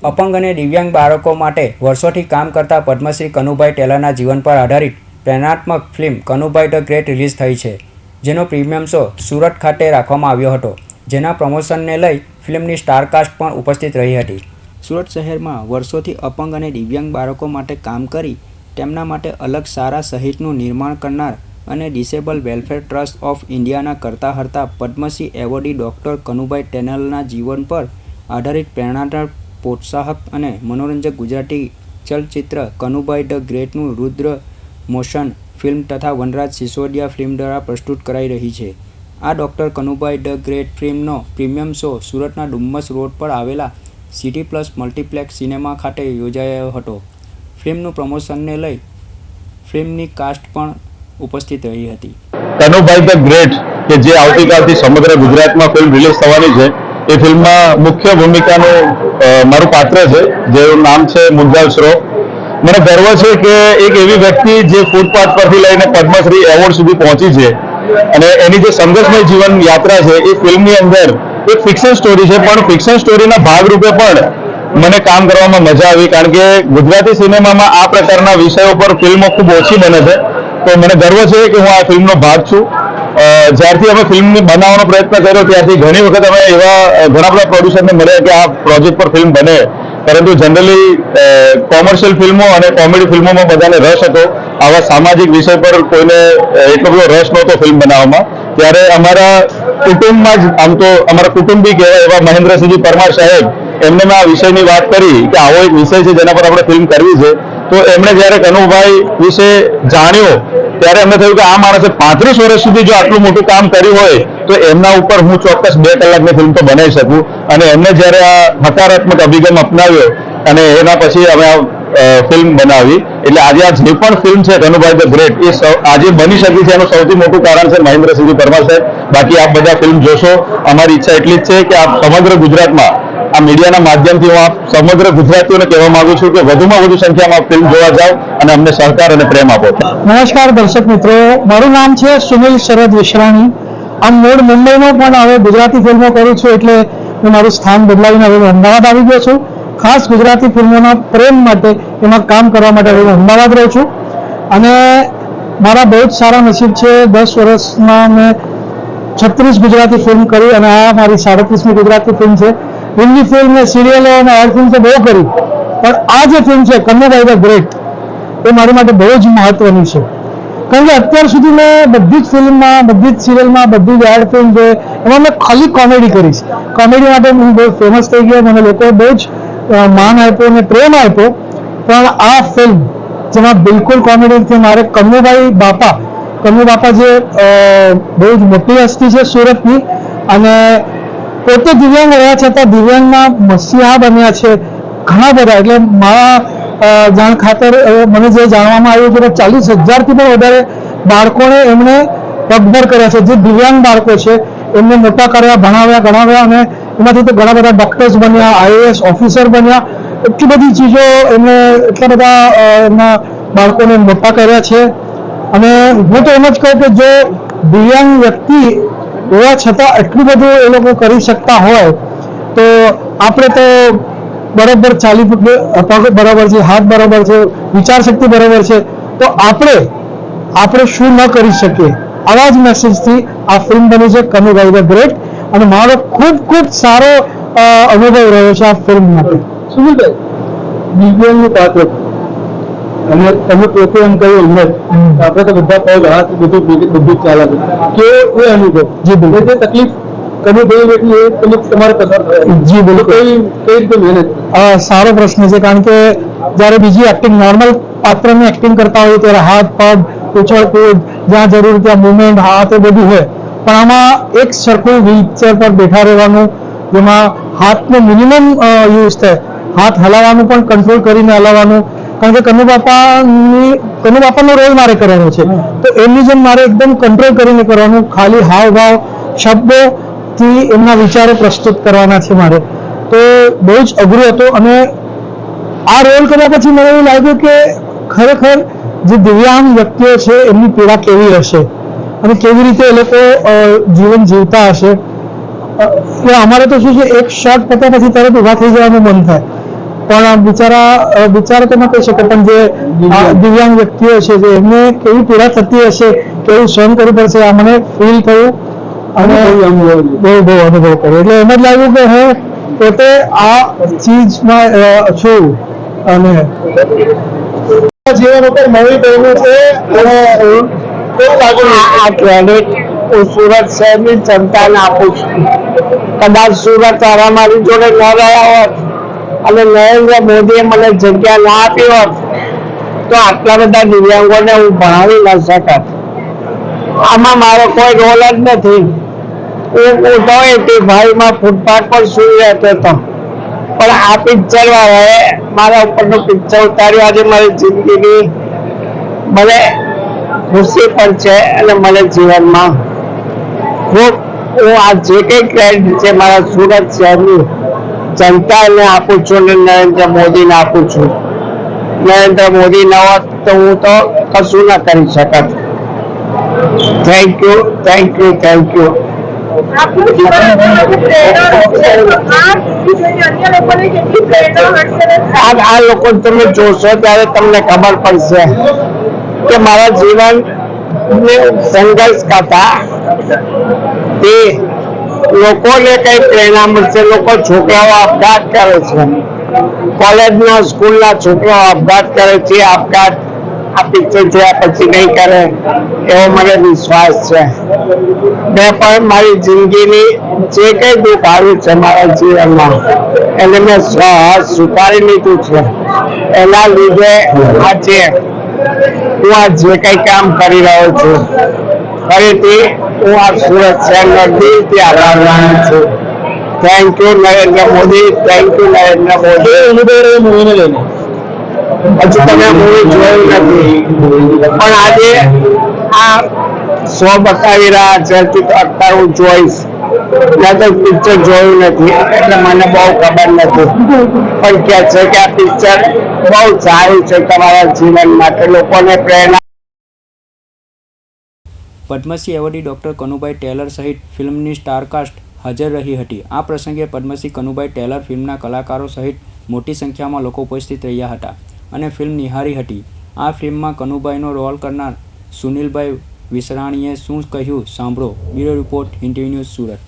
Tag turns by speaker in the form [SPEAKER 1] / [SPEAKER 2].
[SPEAKER 1] અપંગ અને દિવ્યાંગ બાળકો માટે વર્ષોથી કામ કરતા પદ્મશ્રી કનુભાઈ ટેલરના જીવન પર આધારિત પ્રેરણાત્મક film Kanubhai the great release થઈ છે, જેનો પ્રીમિયમ શો સુરત ખાતે રાખવામાં આવ્યો હતો, જેના પ્રમોશનને લઈ ફિલ્મની સ્ટારકાસ્ટ પણ ઉપસ્થિત રહી હતી. સુરત શહેરમાં વર્ષોથી અપંગ અને દિવ્યાંગ બાળકો માટે કામ કરી તેમના માટે અલગ સારા સહિતનું નિર્માણ કરનાર અને ડિસેબલ વેલફેર ટ્રસ્ટ ઓફ ઇન્ડિયાના કરતા હરતા પદ્મશ્રી એવોર્ડી ડૉક્ટર કનુભાઈ ટેનલના જીવન પર આધારિત પ્રેરણાદાયક પ્રોત્સાહક અને મનોરંજક ગુજરાતી ચલચિત્ર કનુભાઈ ધ ગ્રેટનું રુદ્ર મોશન ફિલ્મ તથા વનરાજ સિસોદિયા ફિલ્મ દ્વારા પ્રસ્તુત કરાઈ રહી છે. આ ડૉક્ટર કનુભાઈ ધ ગ્રેટ ફિલ્મનો પ્રીમિયમ શો સુરતના ડુમ્મસ રોડ પર આવેલા સિટી પ્લસ મલ્ટીપ્લેક્સ સિનેમા ખાતે યોજાયો હતો. ફિલ્મનું પ્રમોશનને લઈ ફિલ્મની કાસ્ટ પણ ઉપસ્થિત રહી હતી.
[SPEAKER 2] કનુભાઈ ધ ગ્રેટ કે જે આવતીકાલથી સમગ્ર ગુજરાતમાં ફિલ્મ રિલીઝ થવાની છે. એ ફિલ્મમાં મુખ્ય ભૂમિકાનું મારું પાત્ર છે, જેનું નામ છે મુંજાલ શ્રો. મને ગર્વ છે કે એક એવી વ્યક્તિ જે ફૂટપાથ પરથી લઈને પદ્મશ્રી એવોર્ડ સુધી પહોંચી છે અને એની જે સંઘર્ષમય જીવન યાત્રા છે, એ ફિલ્મની અંદર એક ફિક્શન સ્ટોરી છે, પણ ફિક્શન સ્ટોરીના ભાગરૂપે પણ મને કામ કરવામાં મજા આવી, કારણ કે ગુજરાતી સિનેમામાં આ પ્રકારના વિષયો પર ફિલ્મો ખૂબ ઓછી બને છે. તો મને ગર્વ છે કે હું આ ફિલ્મનો ભાગ છું. જ્યારથી અમે ફિલ્મ બનાવવાનો પ્રયત્ન કર્યો, ત્યારથી ઘણી વખત અમે એવા ઘણા બધા પ્રોડ્યુસરને મળ્યા કે આ પ્રોજેક્ટ પર ફિલ્મ બને. પરંતુ જનરલી કોમર્શિયલ ફિલ્મો અને કોમેડી ફિલ્મોમાં બધાને રસ હતો. આવા સામાજિક વિષય પર કોઈને એટલો બધો રસ નહોતો ફિલ્મ બનાવવામાં. ત્યારે અમારા કુટુંબમાં જ, આમ તો અમારા કુટુંબી કહેવાય એવા મહેન્દ્રસિંહજી પરમાર સાહેબ, એમને મેં આ વિષયની વાત કરી કે આવો એક વિષય છે જેના પર આપણે ફિલ્મ કરવી છે. તો એમણે જ્યારે કનુભાઈ વિશે જાણ્યો ત્યારે અમે થયું કે આ માણસે પાંત્રીસ વર્ષ સુધી જો આટલું મોટું કામ કર્યું હોય, તો એમના ઉપર હું ચોક્કસ બે કલાકની ફિલ્મ તો બનાવી શકું. અને એમને જ્યારે આ હકારાત્મક અભિગમ અપનાવ્યો, અને એના પછી અમે આ ફિલ્મ બનાવી. એટલે આજે આ જે પણ ફિલ્મ છે ધનુભાઈ ધ ગ્રેટ, એ આજે બની શકી છે, એનું સૌથી મોટું કારણ છે મહેન્દ્રસિંહજી પરમાર સાહેબ. બાકી આપ બધા ફિલ્મ જોશો. અમારી ઈચ્છા એટલી જ છે કે આપ સમગ્ર ગુજરાતમાં આ મીડિયાના માધ્યમથી હું આપ સમગ્ર ગુજરાતીઓને કહેવા માંગુ છું કે વધુમાં વધુ સંખ્યામાં ફિલ્મ જોવા જાઓ અને અમને સહકાર અને પ્રેમ આપો.
[SPEAKER 3] નમસ્કાર દર્શક મિત્રો. મારું નામ છે સુનિલ શરદ વિશ્રાણી. આમ મૂળ મુંબઈમાં પણ હવે ગુજરાતી ફિલ્મો કરું છું એટલે હું મારું સ્થાન બદલાવીને હવે અમદાવાદ આવી ગયો છું. ખાસ ગુજરાતી ફિલ્મોના પ્રેમ માટે એમાં કામ કરવા માટે હવે હું અમદાવાદ રહું છું. અને મારા બહુ જ સારા નસીબ છે, દસ વર્ષમાં મેં છત્રીસ ગુજરાતી ફિલ્મ કરી અને આ મારી સાડત્રીસમી ગુજરાતી ફિલ્મ છે. હિન્દી ફિલ્મ ને સિરિયલો અને આર્ટ ફિલ્મ તો બહુ કરી. પણ આ જે ફિલ્મ છે કન્યાભાઈ ધ ગ્રેટ, એ મારી માટે બહુ જ મહત્વની છે. કારણ કે અત્યાર સુધી મેં બધી જ ફિલ્મમાં, બધી જ સિરિયલમાં બધી જ એડ ફિલ્મ છે એમાં મેં ખાલી કોમેડી કરી છે. કોમેડી માટે હું બહુ ફેમસ થઈ ગયો મને લોકોએ બહુ જ માન આપ્યો અને પ્રેમ આપ્યો. પણ આ ફિલ્મ જેમાં બિલકુલ કોમેડી નથી, મારે કન્નુભાઈ બાપા કન્નુ બાપા જે બહુ જ મોટી હસ્તી છે સુરતની, અને પોતે દિવ્યાંગ રહ્યા છતાં દિવ્યાંગના મસીહા બન્યા છે. ઘણા બધા, એટલે મારા જાણ ખાતર મને જે જાણવામાં આવ્યું કે ચાલીસ હજારથી પણ વધારે બાળકોને એમણે પગભર કર્યા છે. જે દિવ્યાંગ બાળકો છે, એમને મોટા કર્યા, ભણાવ્યા, ગણાવ્યા અને એમાંથી તો ઘણા બધા ડોક્ટર્સ બન્યા આઈએએસ ઓફિસર બન્યા. એટલી બધી ચીજો એમને, એટલા બધા એમના બાળકોને મોટા કર્યા છે. અને હું તો એમ જ કહું કે જો દિવ્યાંગ વ્યક્તિ હોવા છતાં એટલું બધું એ લોકો કરી શકતા હોય, તો આપણે તો બરાબર ચાલી પગ બરાબર છે, હાથ બરાબર છે, વિચાર શક્તિ બરાબર છે, તો આપણે આપણે શું ન કરી શકીએ? આવા જ મેસેજથી આ ફિલ્મ બની છે કનુભાઈ ધ ગ્રેટ અને મારો ખૂબ ખૂબ સારો અનુભવ રહ્યો છે આ ફિલ્મ માટે. સુનિલભાઈ દિવ્યાંગનું પાત્ર અને તમે પોતે એમ કહ્યું હિંમત આપણે તો બધા પગ હાથ બધું બધું ચાલે છે. કે એ અનુભવ? જે જે તકલીફ તમે થઈ એટલી એ તકલીફ તમારે પસાર જી બોલો કઈ કઈ રીતે મહેનત સારો પ્રશ્ન છે કારણ કે જ્યારે બીજી એક્ટિંગ નોર્મલ પાત્રની એક્ટિંગ કરતા હોય ત્યારે હાથ પગ ઉછળ કૂદ જ્યાં જરૂર ત્યાં મુવમેન્ટ હાથ એ બધું હોય. પણ આમાં એક સરખું વ્હીલચેર પર બેઠા રહેવાનું જેમાં હાથનો મિનિમમ યુઝ થાય. હાથ હલાવવાનું પણ કંટ્રોલ કરીને હલાવવાનું કારણ કે કનુબાપાની કનુબાપાનો રોલ મારે કરવાનો છે. તો એમની જેમ મારે એકદમ કંટ્રોલ કરીને કરવાનું ખાલી હાવભાવ શબ્દોથી એમના વિચારો પ્રસ્તુત કરવાના છે મારે. તો બહુ જ અઘરું હતું અને આ રોલ કર્યા પછી મને એવું લાગ્યું કે ખરેખર જે દિવ્યાંગ વ્યક્તિઓ છે એમની પીડા કેવી હશે અને કેવી રીતે એ લોકો જીવન જીવતા હશે? અમારે તો શું છે એક શોટ પત્યા પછી તરત ઊભા થઈ જવાનું મન થાય. પણ બિચારા બિચારા તો ન કહી શકે પણ જે દિવ્યાંગ. વ્યક્તિઓ છે જે એમને કેવી પીડા થતી હશે કેવું સહન કરવું પડશે આ મને ફીલ થયું. અને બહુ બહુ અનુભવ કર્યો. એટલે એમ જ લાગ્યું કે હું પોતે આ ચીજમાં છું. અને જીવન ઉપર નવી પહેલું છે અને કેવું લાગ્યું
[SPEAKER 4] આ ક્રેડિટ હું સુરત શહેરની જનતાને આપું છું. કદાચ સુરત તારા મારી જોડે ન રહ્યા હોત અને નરેન્દ્ર મોદીએ મને જગ્યા ના આપી હોત, તો આટલા બધા દિવ્યાંગોને હું ભણાવી ન શકત. આમાં મારો કોઈ રોલ જ નથી. હું ઉઠો કે ભાઈમાં ફૂટપાથ પર સુઈ રહેતો હતો. પણ આ પિક્ચર વાળાએ મારા ઉપરનું પિક્ચર ઉતાર્યું. આજે મારી જિંદગીની મને ખુશી પણ છે અને મને જીવનમાં ખૂબ, હું આ જે કંઈ ક્રેડિટ છે મારા સુરત શહેરની જનતાને આપું છું ને નરેન્દ્ર મોદીને આપું છું. નરેન્દ્ર મોદી ન હોત તો હું તો કશું ના કરી શકત. Thank you thank you thank you
[SPEAKER 5] આ
[SPEAKER 4] લોકો તમે જોશો ત્યારે તમને ખબર પડશે કે મારા જીવન સંઘર્ષ કરતા તે લોકોને કઈ પ્રેરણા મળશે. લોકો છોકરાઓ આપઘાત કરે છે. કોલેજના સ્કૂલના છોકરાઓ આપઘાત કરે છે. આપઘાત આ પિક્ચર જોયા પછી નહીં કરે. એવો મને વિશ્વાસ છે. મેં પણ મારી જિંદગીની જે કંઈ દુઃખ આવ્યું છે મારા જીવનમાં, એને મેં સ્વ- સ્વીકારી લીધું છે. એના લીધે આજે હું આ જે કંઈ કામ કરી રહ્યો છું ફરીથી હું આ સુરત દિલથી આભાર માનું છું. Thank you Narendra Modi thank you Narendra Modi. હજુ તમે મૂવી જોયું નથી. પણ આજે આ શો બતાવી રહ્યા છે તો અત્યારે હું જોઈશ. ત્યાં તો પિક્ચર જોયું નથી એટલે મને બહુ ખબર નથી. પણ કે છે કે આ પિક્ચર બહુ સારું છે તમારા જીવન માટે લોકોને પ્રેરણા
[SPEAKER 1] પદ્મશ્રી એવોર્ડી ડૉક્ટર કનુભાઈ ટેલર સહિત ફિલ્મની સ્ટારકાસ્ટ હાજર રહી હતી. આ પ્રસંગે પદ્મશ્રી કનુભાઈ ટેલર ફિલ્મના કલાકારો સહિત મોટી સંખ્યામાં લોકો ઉપસ્થિત રહ્યા હતા અને ફિલ્મ નિહારી હતી. આ ફિલ્મમાં કનુભાઈનો રોલ કરનાર સુનિલભાઈ વિસરાણીએ શું કહ્યું સાંભળો. Bureau report Hindi news Surat.